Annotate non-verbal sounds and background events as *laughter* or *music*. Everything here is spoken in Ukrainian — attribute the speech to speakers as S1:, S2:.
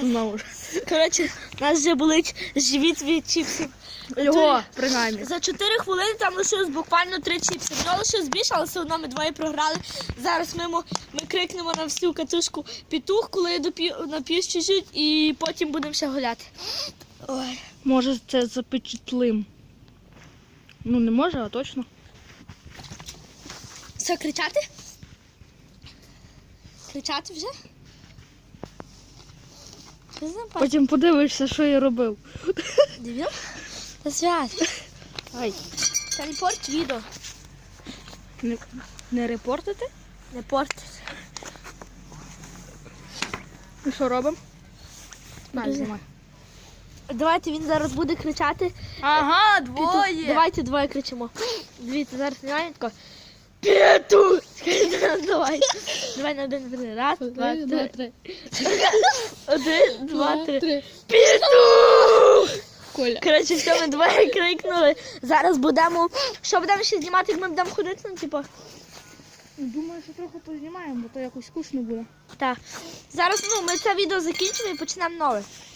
S1: Знову ж.
S2: Коротше, у нас вже болить живіт від чіпсів.
S1: Його, принаймні.
S2: За 4 хвилини там лишилось буквально 3 чіпси. В нього лишилось більше, але все одно ми двоє програли. Зараз ми, ми крикнемо на всю катушку петух, коли нап'юсь чуть-чуть, і потім будемо ще гуляти. Ой.
S1: Може це запечатлим. Ну не може, а точно.
S2: Все, кричати? Кричати вже?
S1: Потім подивишся, що я робив.
S2: Дивіл? Та свят.
S1: Ай.
S2: Та не порть відео.
S1: Не, не репортити?
S2: Не порть.
S1: І що робимо? Знімай.
S2: Давайте він зараз буде кричати.
S1: Ага,
S2: Петух. Давайте двоє кричимо. Дивіться, зараз знімаємо тако. Петух! Давай. *laughs* Давай на один один. Раз, *laughs* два, три. Один, два, три. Петух!
S1: Коля.
S2: Коротше, все, ми двоє крикнули. Зараз будемо. Що будемо ще знімати, як ми будемо ходити? Ну, типу.
S1: Думаю, що трохи познімаємо, бо то якось скучно буде.
S2: Так. Зараз ну, ми це відео закінчимо і почнемо нове.